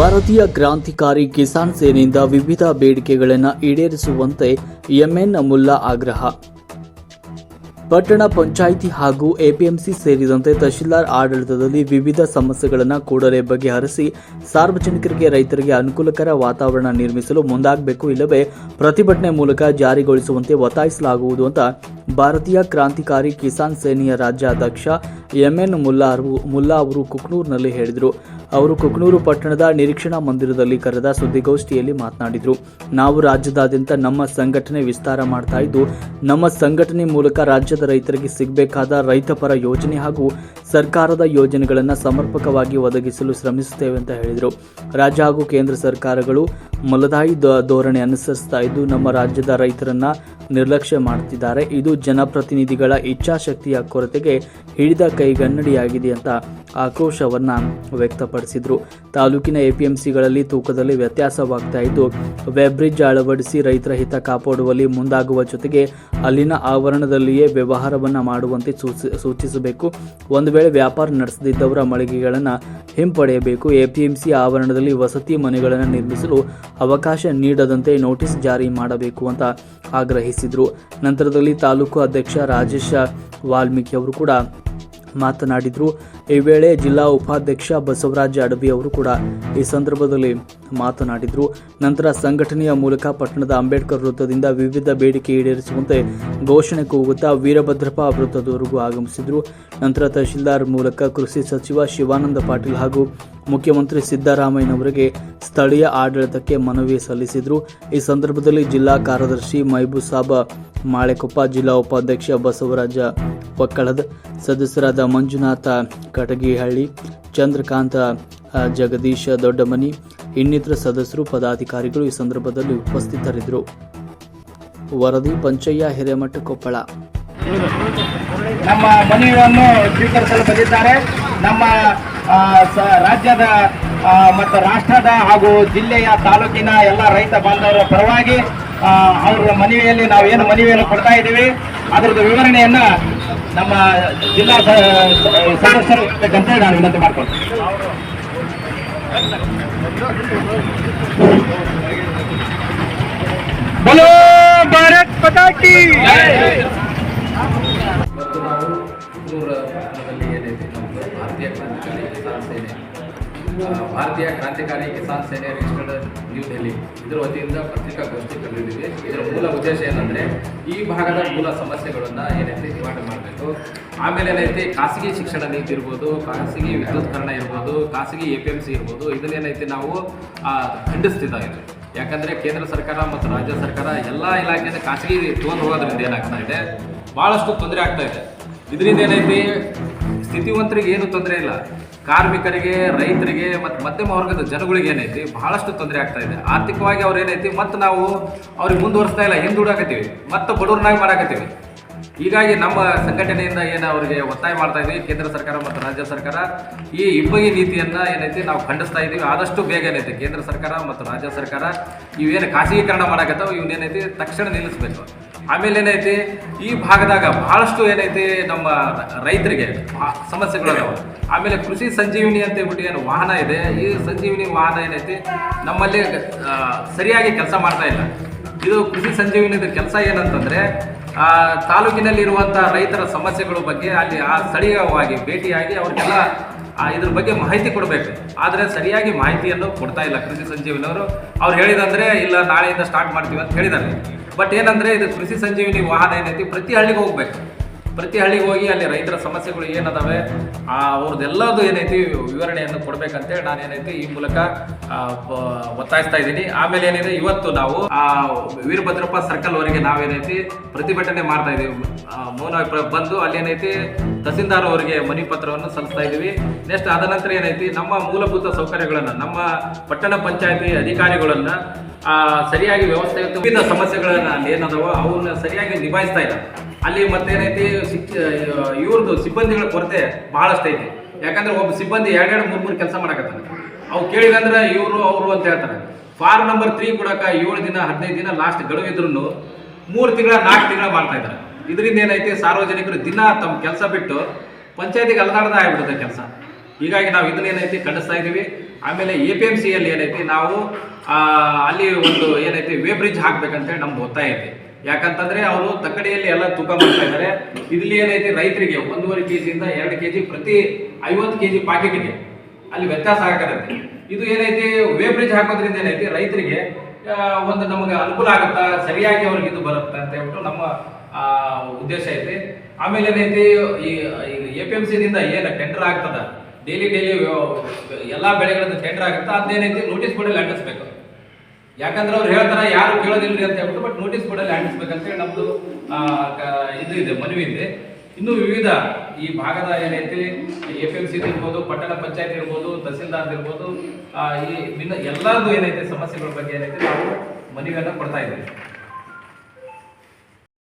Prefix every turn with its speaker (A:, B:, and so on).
A: ಭಾರತೀಯ ಕ್ರಾಂತಿಕಾರಿ ಕಿಸಾನ್ ಸೇನೆಯಿಂದ ವಿವಿಧ ಬೇಡಿಕೆಗಳನ್ನು ಈಡೇರಿಸುವಂತೆ ಎಂಎನ್ ಮುಲ್ಲಾ ಆಗ್ರಹ. ಪಟ್ಟಣ ಪಂಚಾಯಿತಿ ಹಾಗೂ ಎಪಿಎಂಸಿ ಸೇರಿದಂತೆ ತಹಶೀಲ್ದಾರ್ ಆಡಳಿತದಲ್ಲಿ ವಿವಿಧ ಸಮಸ್ಯೆಗಳನ್ನು ಕೂಡಲೇ ಬಗೆಹರಿಸಿ ಸಾರ್ವಜನಿಕರಿಗೆ ರೈತರಿಗೆ ಅನುಕೂಲಕರ ವಾತಾವರಣ ನಿರ್ಮಿಸಲು ಮುಂದಾಗಬೇಕು ಇಲ್ಲವೇ ಪ್ರತಿಭಟನೆ ಮೂಲಕ ಜಾರಿಗೊಳಿಸುವಂತೆ ಒತ್ತಾಯಿಸಲಾಗುವುದು ಅಂತ ಭಾರತೀಯ ಕ್ರಾಂತಿಕಾರಿ ಕಿಸಾನ್ ಸೇನೆಯ ರಾಜ್ಯಾಧ್ಯಕ್ಷ ಎಂಎನ್ ಮುಲ್ಲಾ ಮುಲ್ಲಾ ಅವರು ಕುಕ್ನೂರಿನಲ್ಲಿ ಹೇಳಿದರು. ಅವರು ಕುಕ್ನೂರು ಪಟ್ಟಣದ ನಿರೀಕ್ಷಣಾ ಮಂದಿರದಲ್ಲಿ ಕರೆದ ಸುದ್ದಿಗೋಷ್ಠಿಯಲ್ಲಿ ಮಾತನಾಡಿದರು. ನಾವು ರಾಜ್ಯದಾದ್ಯಂತ ನಮ್ಮ ಸಂಘಟನೆ ವಿಸ್ತಾರ ಮಾಡ್ತಾ ಇದ್ದು, ನಮ್ಮ ಸಂಘಟನೆ ಮೂಲಕ ರಾಜ್ಯದ ರೈತರಿಗೆ ಸಿಗಬೇಕಾದ ರೈತಪರ ಯೋಜನೆ ಹಾಗೂ ಸರ್ಕಾರದ ಯೋಜನೆಗಳನ್ನು ಸಮರ್ಪಕವಾಗಿ ಒದಗಿಸಲು ಶ್ರಮಿಸುತ್ತೇವೆ ಅಂತ ಹೇಳಿದರು. ರಾಜ್ಯ ಹಾಗೂ ಕೇಂದ್ರ ಸರ್ಕಾರಗಳು ಮಲದಾಯಿ ಧೋರಣೆ ಅನುಸರಿಸ್ತಾ ಇದ್ದು, ನಮ್ಮ ರಾಜ್ಯದ ರೈತರನ್ನ ನಿರ್ಲಕ್ಷ್ಯ ಮಾಡುತ್ತಿದ್ದಾರೆ ಇದು ಜನಪ್ರತಿನಿಧಿಗಳ ಇಚ್ಛಾಶಕ್ತಿಯ ಕೊರತೆಗೆ ಹಿಡಿದ ಕೈಗನ್ನಡಿಯಾಗಿದೆ ಅಂತ ಆಕ್ರೋಶವನ್ನ ವ್ಯಕ್ತಪಡಿಸಿದರು. ತಾಲೂಕಿನ ಎಪಿಎಂಸಿಗಳಲ್ಲಿ ತೂಕದಲ್ಲಿ ವ್ಯತ್ಯಾಸವಾಗ್ತಾ ಇದ್ದು, ವೆಬ್ ಬ್ರಿಡ್ಜ್ ಅಳವಡಿಸಿ ರೈತರ ಹಿತ ಕಾಪಾಡುವಲ್ಲಿ ಮುಂದಾಗುವ ಜೊತೆಗೆ ಅಲ್ಲಿನ ಆವರಣದಲ್ಲಿಯೇ ವ್ಯವಹಾರವನ್ನು ಮಾಡುವಂತೆ ಸೂಚಿ- ಸೂಚಿಸಬೇಕು. ಒಂದು ವೇಳೆ ವ್ಯಾಪಾರ ನಡೆಸದಿದ್ದವರ ಮಳಿಗೆಗಳನ್ನು ಹಿಂಪಡೆಯಬೇಕು. ಎಪಿಎಂಸಿ ಆವರಣದಲ್ಲಿ ವಸತಿ ಮನೆಗಳನ್ನು ನಿರ್ಮಿಸಲು ಅವಕಾಶ ನೀಡದಂತೆ ನೋಟಿಸ್ ಜಾರಿ ಮಾಡಬೇಕು ಅಂತ ಆಗ್ರಹಿಸಿದರು. ನಂತರದಲ್ಲಿ ತಾಲೂಕು ಅಧ್ಯಕ್ಷ ರಾಜೇಶ ವಾಲ್ಮೀಕಿ ಅವರು ಕೂಡ ಮಾತನಾಡಿದರು. ಈ ವೇಳೆ ಜಿಲ್ಲಾ ಉಪಾಧ್ಯಕ್ಷ ಬಸವರಾಜ ಅಡವಿ ಅವರು ಕೂಡ ಈ ಸಂದರ್ಭದಲ್ಲಿ ಮಾತನಾಡಿದರು. ನಂತರ ಸಂಘಟನೆಯ ಮೂಲಕ ಪಟ್ಟಣದ ಅಂಬೇಡ್ಕರ್ ವೃತ್ತದಿಂದ ವಿವಿಧ ಬೇಡಿಕೆ ಈಡೇರಿಸುವಂತೆ ಘೋಷಣೆ ಕೂಗುತ್ತಾ ವೀರಭದ್ರಪ್ಪ ವೃತ್ತದವರೆಗೂ ಆಗಮಿಸಿದರು. ನಂತರ ತಹಶೀಲ್ದಾರ್ ಮೂಲಕ ಕೃಷಿ ಸಚಿವ ಶಿವಾನಂದ ಪಾಟೀಲ್ ಹಾಗೂ ಮುಖ್ಯಮಂತ್ರಿ ಸಿದ್ದರಾಮಯ್ಯನವರಿಗೆ ಸ್ಥಳೀಯ ಆಡಳಿತಕ್ಕೆ ಮನವಿ ಸಲ್ಲಿಸಿದರು. ಈ ಸಂದರ್ಭದಲ್ಲಿ ಜಿಲ್ಲಾ ಕಾರ್ಯದರ್ಶಿ ಮೈಬುಸಾಬ ಮಾಳೆಕೊಪ್ಪ, ಜಿಲ್ಲಾ ಉಪಾಧ್ಯಕ್ಷ ಬಸವರಾಜ ಒಕ್ಕಳದ, ಸದಸ್ಯರಾದ ಮಂಜುನಾಥ ಕಟಗಿಹಳ್ಳಿ, ಚಂದ್ರಕಾಂತ ಜಗದೀಶ ದೊಡ್ಡಮನಿ, ಇನ್ನಿತರ ಸದಸ್ಯರು, ಪದಾಧಿಕಾರಿಗಳು ಈ ಸಂದರ್ಭದಲ್ಲಿ ಉಪಸ್ಥಿತರಿದ್ದರು. ವರದಿ ಪಂಚಯ್ಯ ಹಿರೇಮಠ, ಕೊಪ್ಪಳ.
B: ನಮ್ಮ ಮನವಿಯನ್ನು ಸ್ವೀಕರಿಸಲು ಬಂದಿದ್ದಾರೆ. ನಮ್ಮ ರಾಜ್ಯದ ಮತ್ತು ರಾಷ್ಟ್ರದ ಹಾಗೂ ಜಿಲ್ಲೆಯ ತಾಲೂಕಿನ ಎಲ್ಲ ರೈತ ಬಾಂಧವರ ಪರವಾಗಿ ಅವರ ಮನವಿಯಲ್ಲಿ ನಾವು ಏನು ಮನವಿಯನ್ನು ಕೊಡ್ತಾ ಇದ್ದೀವಿ. ಅದರದ್ದು ವಿವರಣೆಯನ್ನ ನಮ್ಮ ಜಿಲ್ಲಾ ಸದಸ್ಯರು ಬೇಕಂತ ನಾನು ವಿನಂತಿ
C: ಮಾಡ್ಕೊಂಡು ಬಲೋ ಭಾರತ್ ಪಟಾಕಿ ಭಾರತೀಯ ಭಾರತೀಯ ಕ್ರಾಂತಿಕಾರಿ ಕಿಸಾನ್ ಸೇನೆ ರಿಜಿಸ್ಟರ್ಡ್ ನ್ಯೂ ದೆಹಲಿ ಇದರ ವತಿಯಿಂದ ಪತ್ರಿಕಾಗೋಷ್ಠಿ ಕರೆದಿದ್ದೀವಿ. ಇದರ ಮೂಲ ಉದ್ದೇಶ ಏನಂದರೆ ಈ ಭಾಗದ ಮೂಲ ಸಮಸ್ಯೆಗಳನ್ನು ಏನೈತಿ ನಿವಾರಣೆ ಮಾಡಬೇಕು. ಆಮೇಲೆ ಏನೈತಿ ಖಾಸಗಿ ಶಿಕ್ಷಣ ನೀತಿ ಇರ್ಬೋದು ಖಾಸಗಿ ವಿದ್ಯುತ್ಕರಣ ಇರ್ಬೋದು ಖಾಸಗಿ ಎ ಪಿ ಎಂ ಸಿ ಇರ್ಬೋದು ಇದನ್ನೇನೈತಿ ನಾವು ಆ, ಖಂಡಿಸ್ತಿದ್ದಾವೆ ಯಾಕಂದರೆ ಕೇಂದ್ರ ಸರ್ಕಾರ ಮತ್ತು ರಾಜ್ಯ ಸರ್ಕಾರ ಎಲ್ಲ ಇಲಾಖೆಯಿಂದ ಖಾಸಗಿ ತೊಗೊಂಡು ಹೋಗೋದ್ರಿಂದ ಏನಾಗ್ತಾ ಇದೆ ಭಾಳಷ್ಟು ತೊಂದರೆ ಆಗ್ತಾ ಇದೆ. ಇದರಿಂದ ಏನೈತಿ ಸ್ಥಿತಿವಂತರಿಗೆ ಏನು ತೊಂದರೆ ಇಲ್ಲ. ಕಾರ್ಮಿಕರಿಗೆ, ರೈತರಿಗೆ ಮತ್ತು ಮಧ್ಯಮ ವರ್ಗದ ಜನಗಳಿಗೆ ಏನೈತಿ? ಬಹಳಷ್ಟು ತೊಂದರೆ ಆಗ್ತಾ ಇದೆ. ಆರ್ಥಿಕವಾಗಿ ಅವ್ರು ಏನೈತಿ? ಮತ್ತು ನಾವು ಅವ್ರಿಗೆ ಮುಂದುವರಿಸ್ತಾ ಇಲ್ಲ ಹಿಂದುಡಾಕತ್ತೀವಿ ಮತ್ತು ಬಡವ್ರನ್ನಾಗಿ ಮಾಡಾಕತ್ತೀವಿ. ಹೀಗಾಗಿ ನಮ್ಮ ಸಂಘಟನೆಯಿಂದ ಏನು ಅವರಿಗೆ ಒತ್ತಾಯ ಮಾಡ್ತಾ ಇದ್ದೀವಿ ಕೇಂದ್ರ ಸರ್ಕಾರ ಮತ್ತು ರಾಜ್ಯ ಸರ್ಕಾರ. ಈ ಇಬ್ಬಗಿ ನೀತಿಯನ್ನು ಏನೈತಿ ನಾವು ಖಂಡಿಸ್ತಾ ಇದ್ದೀವಿ ಆದಷ್ಟು ಬೇಗ ಏನೈತಿ? ಕೇಂದ್ರ ಸರ್ಕಾರ ಮತ್ತು ರಾಜ್ಯ ಸರ್ಕಾರ ಇವೇನು ಖಾಸಗೀಕರಣ ಮಾಡಾಕತ್ತಾವ ಇವನ್ನೇನೈತಿ ತಕ್ಷಣ ನಿಲ್ಲಿಸಬೇಕು. ಆಮೇಲೆ ಏನೈತಿ, ಈ ಭಾಗದಾಗ ಬಹಳಷ್ಟು ಏನೈತಿ ನಮ್ಮ ರೈತರಿಗೆ ಸಮಸ್ಯೆಗಳು ಸಮಸ್ಯೆಗಳದಾವ. ಆಮೇಲೆ ಕೃಷಿ ಸಂಜೀವಿನಿ ಅಂತ ಹೇಳ್ಬಿಟ್ಟು ಏನು ವಾಹನ ಇದೆ, ಈ ಸಂಜೀವಿನಿ ವಾಹನ ಏನೈತಿ, ನಮ್ಮಲ್ಲಿ ಸರಿಯಾಗಿ ಕೆಲಸ ಮಾಡ್ತಾ ಇಲ್ಲ. ಇದು ಕೃಷಿ ಸಂಜೀವಿನಿದ ಕೆಲಸ ಏನಂತಂದ್ರೆ ತಾಲೂಕಿನಲ್ಲಿರುವಂಥ ರೈತರ ಸಮಸ್ಯೆಗಳ ಬಗ್ಗೆ ಅಲ್ಲಿ ಆ ಸ್ಥಳೀಯವಾಗಿ ಭೇಟಿಯಾಗಿ ಅವ್ರಿಗೆಲ್ಲ ಇದ್ರ ಬಗ್ಗೆ ಮಾಹಿತಿ ಕೊಡಬೇಕು. ಆದರೆ ಸರಿಯಾಗಿ ಮಾಹಿತಿಯನ್ನು ಕೊಡ್ತಾ ಇಲ್ಲ ಕೃಷಿ ಸಂಜೀವಿನವರು. ಅವ್ರು ಹೇಳಿದಂದ್ರೆ, ಇಲ್ಲ, ನಾಳೆಯಿಂದ ಸ್ಟಾರ್ಟ್ ಮಾಡ್ತೀವಿ ಅಂತ ಹೇಳಿದ್ದಾರೆ. ಬಟ್ ಏನಂದ್ರೆ ಇದು ಕೃಷಿ ಸಂಜೀವಿನಿ ವಾಹನ ಏನೈತಿ ಪ್ರತಿ ಹಳ್ಳಿಗೆ ಹೋಗ್ಬೇಕು. ಪ್ರತಿ ಹಳ್ಳಿಗೆ ಹೋಗಿ ಅಲ್ಲಿ ರೈತರ ಸಮಸ್ಯೆಗಳು ಏನದಾವೆ, ಆ ಅವ್ರದ್ದೆಲ್ಲದು ಏನೈತಿ ವಿವರಣೆಯನ್ನು ಕೊಡ್ಬೇಕಂತೇಳಿ ನಾನು ಏನೈತಿ ಈ ಮೂಲಕ ಒತ್ತಾಯಿಸ್ತಾ ಇದ್ದೀನಿ. ಆಮೇಲೆ ಏನಿದೆ, ಇವತ್ತು ನಾವು, ಆ, ವೀರಭದ್ರಪ್ಪ ಸರ್ಕಲ್ ವರೆಗೆ ನಾವೇನೈತಿ ಪ್ರತಿಭಟನೆ ಮಾಡ್ತಾ ಇದ್ದೀವಿ. ಮೌನ ಬಂದು ಅಲ್ಲಿ ಏನೈತಿ ತಹಸೀಲ್ದಾರ್ ಅವರಿಗೆ ಮನವಿ ಪತ್ರವನ್ನು ಸಲ್ಲಿಸ್ತಾ ಇದ್ದೀವಿ. ನೆಕ್ಸ್ಟ್ ಅದ ನಂತರ ಏನೈತಿ, ನಮ್ಮ ಮೂಲಭೂತ ಸೌಕರ್ಯಗಳನ್ನು, ನಮ್ಮ ಪಟ್ಟಣ ಪಂಚಾಯತಿ ಅಧಿಕಾರಿಗಳನ್ನ ಸರಿಯಾಗಿ ವ್ಯವಸ್ಥೆ ವಿವಿಧ ಸಮಸ್ಯೆಗಳನ್ನ ಅಲ್ಲಿ ಏನದವೋ ಅವನ್ನ ಸರಿಯಾಗಿ ನಿಭಾಯಿಸ್ತಾ ಇಲ್ಲ. ಅಲ್ಲಿ ಮತ್ತೇನೈತಿ ಇವ್ರದ್ದು ಸಿಬ್ಬಂದಿಗಳ ಕೊರತೆ ಬಹಳಷ್ಟು ಐತಿ. ಯಾಕಂದ್ರೆ ಒಬ್ಬ ಸಿಬ್ಬಂದಿ ಎರಡೆರಡು, ಮೂರು ಮೂರು ಕೆಲಸ ಮಾಡಕತ್ತಾನೆ. ಅವು ಕೇಳಿದಂದ್ರೆ ಇವರು, ಅವರು ಅಂತ ಹೇಳ್ತಾರೆ. ಫಾರ್ಮ್ ನಂಬರ್ ತ್ರೀ ಕೊಡಕ ಏಳು ದಿನ, ಹದಿನೈದು ದಿನ ಲಾಸ್ಟ್ ಗಡುವಿದ್ರು ಮೂರು ತಿಂಗಳ, ನಾಲ್ಕು ತಿಂಗಳ ಮಾಡ್ತಾ ಇದ್ದಾರೆ. ಇದರಿಂದ ಏನೈತಿ, ಸಾರ್ವಜನಿಕರು ದಿನ ತಮ್ಮ ಕೆಲಸ ಬಿಟ್ಟು ಪಂಚಾಯತಿಗೆ ಅಲ್ದಾಡ್ದ ಆಗ್ಬಿಡುತ್ತೆ ಕೆಲಸ. ಹೀಗಾಗಿ ನಾವು ಇದನ್ನೇನೈತಿ ಖಂಡಿಸ್ತಾ ಇದ್ದೀವಿ. ಆಮೇಲೆ ಎ ಪಿ ಎಂ ಸಿಯಲ್ಲಿ ಏನೈತಿ, ನಾವು ಅಲ್ಲಿ ಒಂದು ಏನೈತಿ ವೇ ಬ್ರಿಡ್ಜ್ ಹಾಕ್ಬೇಕಂತೇಳಿ ನಮ್ದು ಒತ್ತಾಯ ಐತಿ. ಯಾಕಂತಂದ್ರೆ ಅವರು ತಕ್ಕಡಿಯಲ್ಲಿ ಎಲ್ಲ ತೂಕ ಮಾಡ್ತಾ ಇದ್ದಾರೆ. ಇಲ್ಲಿ ಏನೈತಿ, ರೈತರಿಗೆ ಒಂದೂವರೆ ಕೆ ಜಿಯಿಂದ ಎರಡು ಕೆ ಜಿ ಪ್ರತಿ ಐವತ್ತು ಕೆ ಜಿ ಪಾಕೆಟ್ಗೆ ಅಲ್ಲಿ ವ್ಯತ್ಯಾಸ ಆಗತ್ತೆ. ಇದು ಏನೈತಿ ವೇಬ್ರಿಜ್ ಹಾಕೋದ್ರಿಂದ ಏನೈತಿ, ರೈತರಿಗೆ ಒಂದು ನಮಗೆ ಅನುಕೂಲ ಆಗುತ್ತಾ? ಸರಿಯಾಗಿ ಅವ್ರಿಗೆ ಇದು ಬರುತ್ತೆ ಅಂತ ಹೇಳ್ಬಿಟ್ಟು ನಮ್ಮ ಉದ್ದೇಶ ಐತಿ. ಆಮೇಲೆ ಏನೈತಿ, ಈ ಎ ಪಿ ಎಂ ಸಿದಿಂದ ಏನು ಟೆಂಡರ್ ಆಗ್ತದ? ಡೈಲಿ ಡೈಲಿ ಎಲ್ಲಾ ಬೆಳೆಗಳದ್ದು ಟೆಂಡರ್ ಆಗುತ್ತಾ? ಅದೇನೈತಿ ನೋಟಿಸ್ ಬೋರ್ಡಲ್ಲಿ ಅಂಟಿಸ್ಬೇಕು. ಯಾಕಂದ್ರೆ ಅವ್ರು ಹೇಳ್ತಾರೆ, ಯಾರು ಕೇಳೋದಿಲ್ಲ ಅಂತ ಹೇಳ್ಬಿಟ್ಟು ಬಟ್ ನೋಟಿಸ್ ಬೋರ್ಡಲ್ಲಿ ಅಂಟಿಸ್ಬೇಕಂತೇಳಿ ನಮ್ದು ನಮ್ಮದು ಇದು ಇದೆ, ಮನವಿ ಇದೆ. ಇನ್ನು ವಿವಿಧ ಈ ಭಾಗದ ಏನೈತಿ ಎಫ್ ಎಂ ಸಿ ಇರ್ಬೋದು, ಪಟ್ಟಣ ಪಂಚಾಯತ್ ಇರ್ಬೋದು ತಹಸೀಲ್ದಾರ್ ಇರ್ಬೋದು ಈ ಭಿನ್ನ ಎಲ್ಲಾರ್ದು ಏನೈತೆ ಸಮಸ್ಯೆಗಳ ಬಗ್ಗೆ ಏನೈತೆ ನಾವು ಮನವಿಯನ್ನು ಕೊಡ್ತಾ ಇದ್ದೀವಿ.